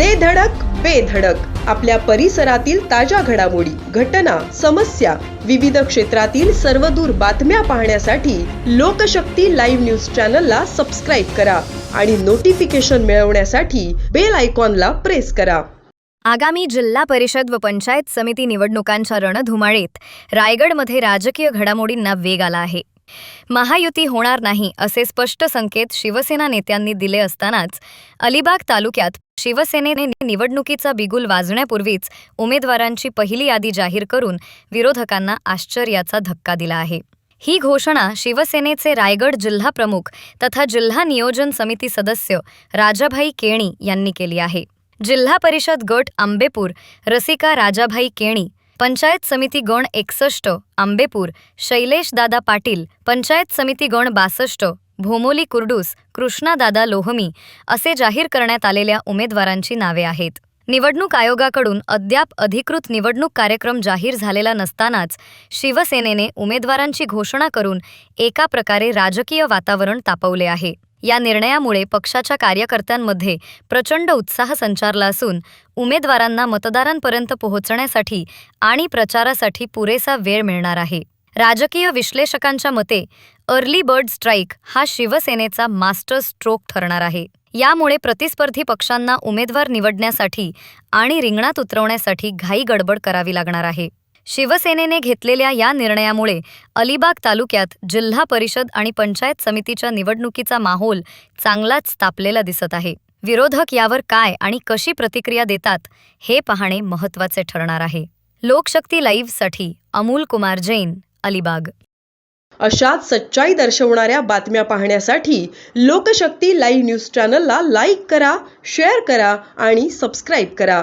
दे धडक बेधडक आपल्या परिसरातील ताज्या घडामोडी घटना समस्या विविध क्षेत्रातील सर्वदूर बातम्या पाहण्यासाठी लोकशक्ती लाईव्ह न्यूज चॅनलला सबस्क्राईब करा आणि नोटिफिकेशन मिळवण्यासाठी बेल आयकॉनला प्रेस करा. आगामी जिल्हा परिषद व पंचायत समिती निवडणुकांच्या रणधुमाळीत रायगडमध्ये राजकीय घडामोडींना वेग आला आहे. महायुती होणार नाही असे स्पष्ट संकेत शिवसेना नेत्यांनी दिले असतानाच अलिबाग तालुक्यात शिवसेनेने निवडणुकीचा बिगुल वाजण्यापूर्वीच उमेदवारांची पहिली यादी जाहीर करून विरोधकांना आश्चर्याचा धक्का दिला आहे. ही घोषणा शिवसेनेचे रायगड जिल्हा प्रमुख तथा जिल्हा नियोजन समिती सदस्य राजाभाई केणी यांनी केली आहे. जिल्हा परिषद गट आंबेपूर रसिका राजाभाई केणी पंचायत समिती गण एकसष्ट आंबेपूर शैलेश दादा पाटील पंचायत समिती गण बासष्ट भोमोली कुर्डूस कृष्णादादा लोहमी असे जाहीर करण्यात आलेल्या उमेदवारांची नावे आहेत. निवडणूक आयोगाकडून अद्याप अधिकृत निवडणूक कार्यक्रम जाहीर झालेला नसतानाच शिवसेनेने उमेदवारांची घोषणा करून एका प्रकारे राजकीय वातावरण तापवले आहे. या निर्णयामुळे पक्षाच्या कार्यकर्त्यांमध्ये प्रचंड उत्साह संचारला असून उमेदवारांना मतदारांपर्यंत पोहोचण्यासाठी आणि प्रचारासाठी पुरेसा वेळ मिळणार आहे. राजकीय विश्लेषकांच्या मते अर्ली बर्ड स्ट्राईक हा शिवसेनेचा मास्टर स्ट्रोक ठरणार आहे. यामुळे प्रतिस्पर्धी पक्षांना उमेदवार निवडण्यासाठी आणि रिंगणात उतरवण्यासाठी घाई गडबड करावी लागणार आहे. शिवसेनेने घेतलेल्या या निर्णयामुळे अलिबाग तालुक्यात जिल्हा परिषद आणि पंचायत समितीच्या निवडणुकीचा माहोल चांगलाच तापलेला दिसत आहे. विरोधक यावर काय आणि कशी प्रतिक्रिया देतात हे पाहणे महत्त्वाचे ठरणार आहे. लोकशक्ती लाईव्हसाठी अमोल कुमार जैन अलिबाग. अशाच सच्चाई दर्शवणाऱ्या बातम्या पाहण्यासाठी लोकशक्ती लाईव्ह न्यूज चॅनलला लाईक करा शेअर करा आणि सबस्क्राईब करा.